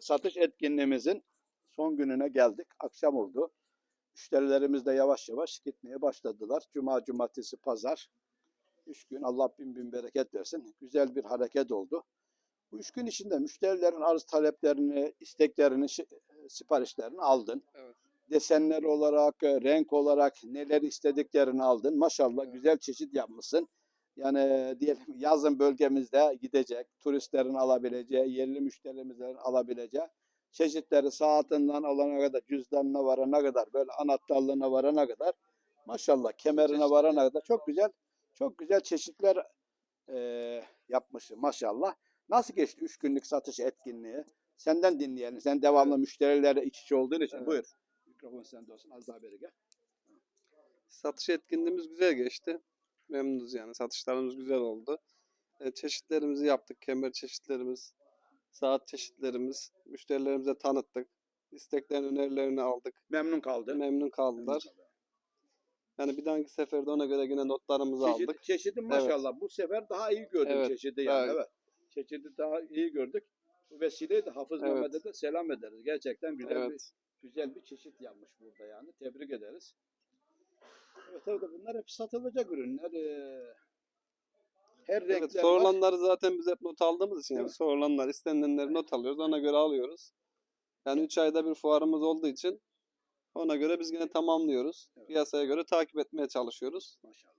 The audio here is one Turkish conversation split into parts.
satış etkinliğimizin son gününe geldik. Akşam oldu. Müşterilerimiz de yavaş yavaş gitmeye başladılar. Cuma, cumartesi, pazar. Üç gün Allah bin bin bereket versin. Güzel bir hareket oldu. Bu üç gün içinde müşterilerin arz taleplerini, isteklerini, siparişlerini aldın. Evet. Desenler olarak, renk olarak neler istediklerini aldın. Maşallah Evet. güzel çeşit yapmışsın. Yani e, diyelim yazın bölgemizde gidecek, turistlerin alabileceği, yerli müşterimizlerin alabileceği çeşitleri saatinden alana kadar, cüzdanına varana kadar, böyle anahtarlığına varana kadar, maşallah kemerine varana kadar çok güzel, çok güzel çeşitler eee yapmışsın maşallah. Nasıl geçti üç günlük satış etkinliği? Senden dinleyelim. Sen devamlı müşterilerle iç içe olduğun için. Evet. Buyur. Mikrofon sende olsun. Az daha beri gel. Satış etkinliğimiz güzel geçti. Memnunuz yani. Satışlarımız güzel oldu. E, çeşitlerimizi yaptık. Kemer çeşitlerimiz, saat çeşitlerimiz. Müşterilerimize tanıttık. İsteklerin önerilerini aldık. Memnun kaldı. Memnun kaldılar. Yani bir dahaki seferde ona göre yine notlarımızı Çeşidi, aldık. çeşidi maşallah bu sefer daha iyi gördüm Evet, çeşidi yani. iyi. Evet. Çeşidi daha iyi gördük. Bu vesileyle de Hafız Evet. Mehmet'e de selam ederiz. Gerçekten güzel bir Evet. güzel bir çeşit yapmış burada yani. Tebrik ederiz. Evet bunlar hep satılacak ürünler. Ee, her Evet, renkler var. sorulanları zaten biz hep not aldığımız için Evet. sorulanlar, istenilenleri not alıyoruz. Ona göre alıyoruz. Yani 3 ayda bir fuarımız olduğu için ona göre biz yine tamamlıyoruz. Evet. Piyasaya göre takip etmeye çalışıyoruz. Maşallah.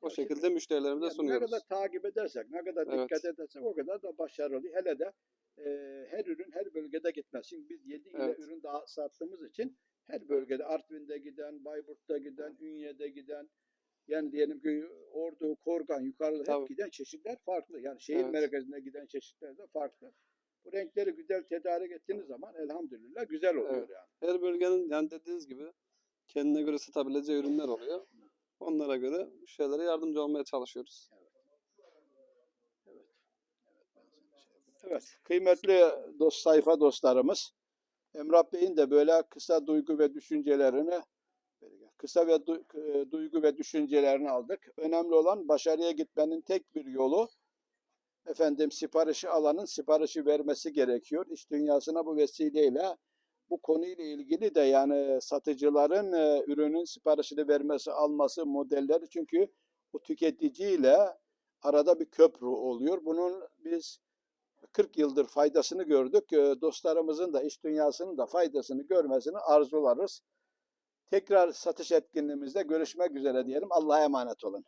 O Ya şimdi- şekilde müşterilerimize Yani ne sunuyoruz. kadar takip edersek, ne kadar Evet. dikkat edersek o kadar da başarılı. Hele de e, her ürün her bölgede gitmez. Şimdi biz 7 ile Evet. ürün daha sattığımız için her bölgede Artvin'de giden, Bayburt'ta giden, Ünye'de giden yani diyelim ki Ordu, Korgan, yukarıda Tabii. hep giden çeşitler farklı. Yani şehir Evet. merkezine giden çeşitler de farklı. Bu renkleri güzel tedarik ettiğiniz zaman elhamdülillah güzel oluyor Evet. yani. Her bölgenin yani dediğiniz gibi kendine göre satabileceği ürünler oluyor. Onlara göre müşterilere yardımcı olmaya çalışıyoruz. Evet, kıymetli dost sayfa dostlarımız, Emrah Bey'in de böyle kısa duygu ve düşüncelerini kısa ve du- duygu ve düşüncelerini aldık. Önemli olan başarıya gitmenin tek bir yolu efendim siparişi alanın siparişi vermesi gerekiyor. İş dünyasına bu vesileyle bu konuyla ilgili de yani satıcıların e, ürünün siparişini vermesi, alması modelleri çünkü o tüketiciyle arada bir köprü oluyor. Bunun biz 40 yıldır faydasını gördük. Ee, Dostlarımızın da iş dünyasının da faydasını görmesini arzularız. Tekrar satış etkinliğimizde görüşmek üzere diyelim. Allah'a emanet olun.